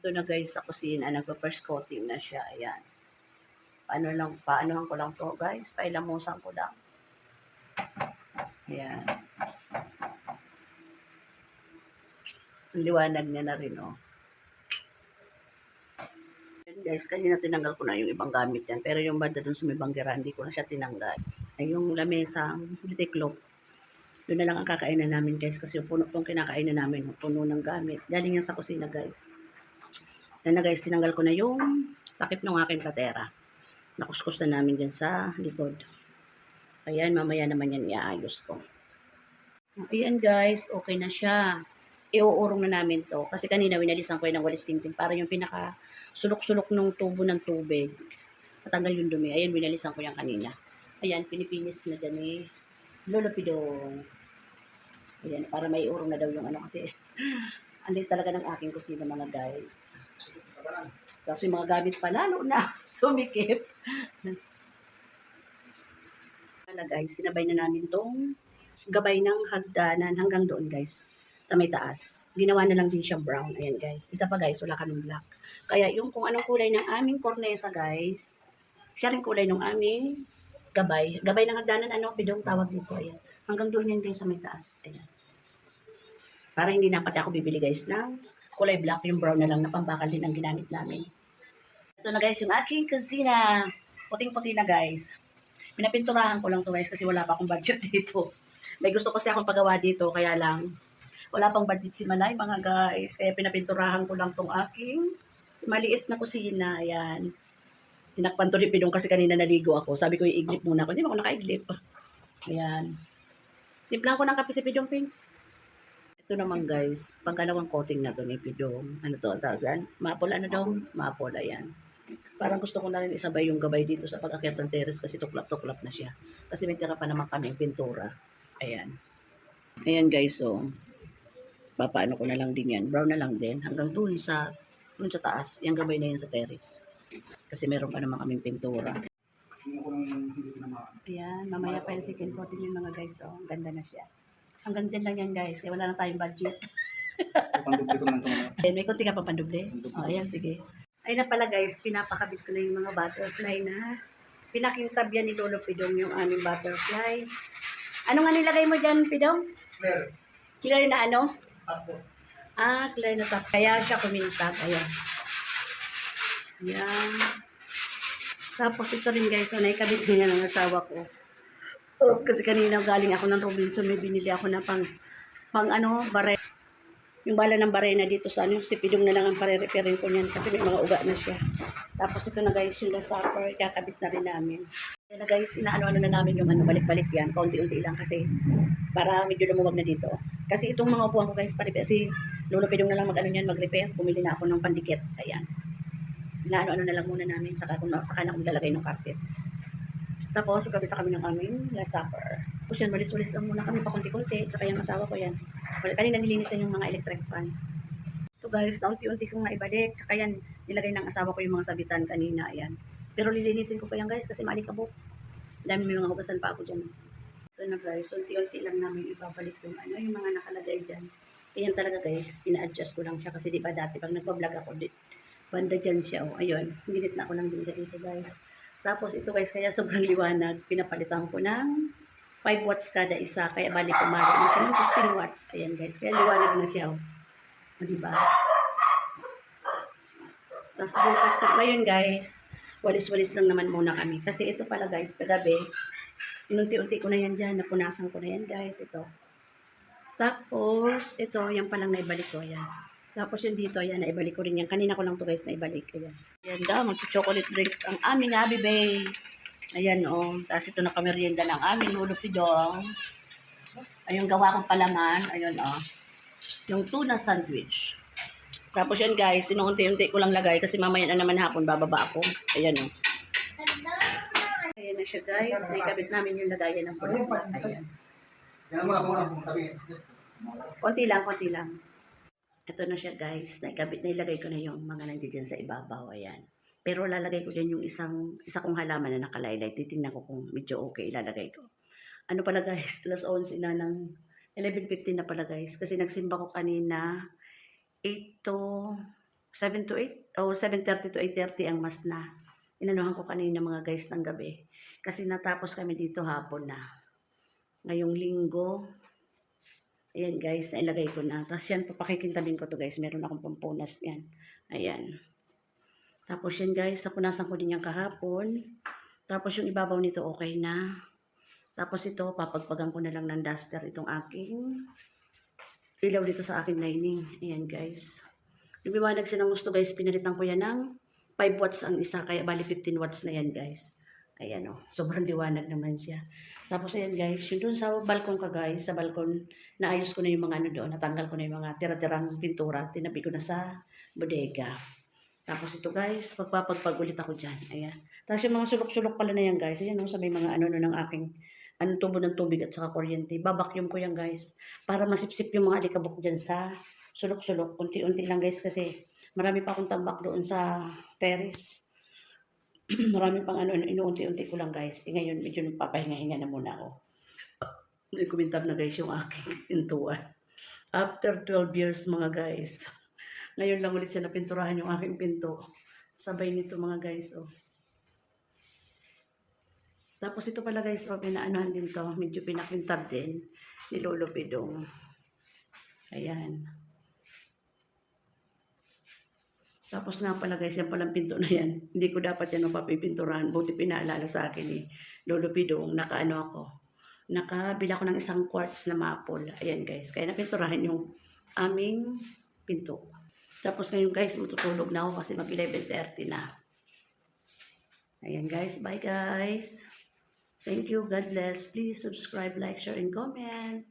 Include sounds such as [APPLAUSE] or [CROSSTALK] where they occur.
Ito na guys sa kusina, nagpa-first coating na siya. Ayan. Paano lang, paanohan ko lang to guys. Pailamusan ko lang. Ayan. Ang liwanag niya na rin, oh. Ayan, guys, kanina tinanggal ko na yung ibang gamit yan. Pero yung banda dun sa may banggera, hindi ko na siya tinanggal. Ay, yung lamesang ditiklop. Doon na lang ang kakainan namin, guys. Kasi yung puno tong kinakainan namin, puno ng gamit. Galing yan sa kusina, guys. Yan na, guys, tinanggal ko na yung takip ng aking patera. Nakuskus na namin dyan sa likod. Ayan, mamaya naman yan iaayos ko. Ayan, guys, okay na siya iuurong na namin to. Kasi kanina winalisan ko yun ng walis tingting para yung pinaka sulok-sulok ng tubo ng tubig. Matanggal yung dumi. Ayan, winalisan ko yan kanina. Ayan, pinipinis na dyan eh. Lolo Pidong. Ayan, para may urong na daw yung ano kasi. [LAUGHS] Andit talaga ng aking kusina mga guys. Tapos yung mga gamit pa lalo na [LAUGHS] sumikip. Wala guys, sinabay na namin tong gabay ng hagdanan hanggang doon guys sa may taas. Ginawa na lang din siyang brown. Ayan guys. Isa pa guys, wala kaming black. Kaya yung kung anong kulay ng aming kornesa guys, siya rin kulay ng aming gabay. Gabay ng hagdanan, ano, pidong tawag dito. Ayan. Hanggang doon yan guys sa may taas. Ayan. Para hindi na pati ako bibili guys ng kulay black, yung brown na lang na pambakal din ang ginamit namin. Ito na guys, yung aking kusina. Puting-puti na guys. Pinapinturahan ko lang to guys kasi wala pa akong budget [LAUGHS] dito. May gusto kasi akong pagawa dito, kaya lang wala pang budget si Manay mga guys. Kaya pinapinturahan ko lang tong aking maliit na kusina. Ayan. Tinakpan to ni Pidong kasi kanina naligo ako. Sabi ko i-iglip muna ako. Hindi ba ako nakaiglip? Ayan. Timplan ko ng kape si Pidong Ping. Ito naman guys, pangkalawang coating na to ni Pidong. Ano to? yan? Maple ano daw? Maple, ayan. Parang gusto ko na rin isabay yung gabay dito sa pag-akyat ng terrace kasi tuklap-tuklap na siya. Kasi may tira pa naman kami pintura. Ayan. Ayan guys, so papaano ko na lang din yan. Brown na lang din. Hanggang dun sa, dun sa taas. Yung gabay na yan sa terrace. Kasi meron pa naman kaming pintura. Ayan, mamaya pa yung second coating yung mga guys. Oh, ang ganda na siya. Hanggang dyan lang yan guys. Kaya wala na tayong budget. Ayan, may konti ka pa panduble. Oh, ayan, sige. Ay na pala guys, pinapakabit ko na yung mga butterfly na pinakintab yan ni Lolo Pidong yung aming butterfly. Ano nga nilagay mo dyan, Pidong? Claire, Clear na ano? ako. Ah, clear na top. Kaya siya kumintab. Ayan. Ayan. Tapos ito rin guys, so naikabit niya ng asawa ko. Kasi kanina galing ako ng Robinson, may binili ako na pang, pang ano, bare. Yung bala ng bare na dito sa ano, si Pidong na lang ang pare-repairin ko niyan kasi may mga uga na siya. Tapos ito na guys, yung last kakabit na rin namin. Kaya na guys, inaano-ano na namin yung ano, balik-balik yan, kaunti-unti lang kasi para medyo lumuwag na dito. Kasi itong mga upuan ko guys, pare si Lolo Pidong na lang mag-ano yan, mag-repair. Bumili na ako ng pandikit. Ayan. Inaano-ano na lang muna namin, saka, kung, saka na akong lalagay ng carpet. Tapos, kabit na kami ng aming last supper. Tapos yan, walis-walis lang muna kami pa konti-konti. Tsaka yung asawa ko yan. Well, kanina nilinis yung mga electric fan. So guys, naunti-unti kong naibalik. Tsaka yan, nilagay ng asawa ko yung mga sabitan kanina. Ayan. Pero lilinisin ko pa yan guys kasi malikabok. Dami may mga hugasan pa ako dyan. Ito na guys, unti-unti lang namin ibabalik yung ano, yung mga nakalagay dyan. Ayan talaga guys, pina-adjust ko lang siya kasi di ba dati pag nagpa-vlog ako, di, banda dyan siya. Oh, ayun, ginit na ako lang din siya dito guys. Tapos ito guys, kaya sobrang liwanag, pinapalitan ko ng 5 watts kada isa, kaya balik umaga na siya ng 15 watts. Ayan guys, kaya liwanag na siya. Oh. O, diba? Tapos bukas na, ngayon guys, walis-walis lang naman muna kami. Kasi ito pala guys, kagabi, inunti-unti ko na yan dyan, napunasan ko na yan guys, ito. Tapos, ito, yan palang naibalik ko, yan. Tapos yung dito, yan, naibalik ko rin yan. Kanina ko lang to guys, naibalik. Ayan. Ayan daw, mag-chocolate drink ang aming Happy Bay. Ayan, oh. Tapos ito na kamerienda ng aming Hulo Pidong. Ayun, gawa kong palaman. Ayun, oh. Yung tuna sandwich. Tapos yan guys, inuunti-unti ko lang lagay kasi mamaya na naman hapon bababa ako. Ayan, oh. Ayan na siya guys. Naikabit namin yung lagayan ng pula. Ayan. Konti lang, konti lang. Ito na siya guys. Naikabit na ilagay ko na yung mga nandiyan sa ibabaw. Ayan. Pero lalagay ko dyan yung isang, isa kong halaman na nakalaylay. Titingnan ko kung medyo okay ilalagay ko. Ano pala guys, [LAUGHS] alas 11 na ng 11.15 na pala guys. Kasi nagsimba ko kanina 8 to 7 to 8 o 7.30 to 8.30 ang mas na. Inanuhan ko kanina mga guys ng gabi. Kasi natapos kami dito hapon na. Ngayong linggo. Ayan guys, nailagay ko na. Tapos yan, papakikintabing ko to guys. Meron akong pampunas yan. Ayan. Tapos yan guys, napunasan ko din yan kahapon. Tapos yung ibabaw nito okay na. Tapos ito, papagpagan ko na lang ng duster itong aking ilaw dito sa aking lining. Ayan guys. Lumiwanag siya ng gusto guys. Pinalitan ko yan ng 5 watts ang isa. Kaya bali 15 watts na yan guys. Ayan o. Sobrang liwanag naman siya. Tapos ayan guys. Yung dun sa balkon ka guys. Sa balkon, naayos ko na yung mga ano doon. Natanggal ko na yung mga tira-tirang pintura. Tinabi ko na sa bodega. Tapos ito guys, magpapagpag ulit ako dyan. Ayan. Tapos yung mga sulok-sulok pala na yan guys. Ayan o, sa may mga ano no ng aking ano tubo ng tubig at saka kuryente. Babakyum ko yan guys. Para masipsip yung mga alikabok dyan sa sulok-sulok. Unti-unti lang guys kasi marami pa akong tambak doon sa terrace. [CLEARS THROAT] marami pang ano, inuunti-unti ko lang guys. E ngayon medyo nagpapahinga-hinga na muna ako. May kumintab na guys yung aking [LAUGHS] pintuan. After 12 years mga guys. Ngayon lang ulit siya napinturahan yung aking pinto. Sabay nito mga guys. Oh. Tapos ito pala guys, oh, pinaanuhan din to. Medyo pinakintab din. Nilulupidong. Ayan. Tapos nga pala guys, yan palang pinto na yan. [LAUGHS] Hindi ko dapat yan mapapipinturahan. Buti pinaalala sa akin eh. Lulupidong, nakaano ako. Nakabila ko ng isang quartz na maple. Ayan guys. Kaya napinturahan yung aming pinto. Tapos ngayon guys, matutulog na ako kasi mag 11.30 na. Ayan guys. Bye guys. Thank you. God bless. Please subscribe, like, share, and comment.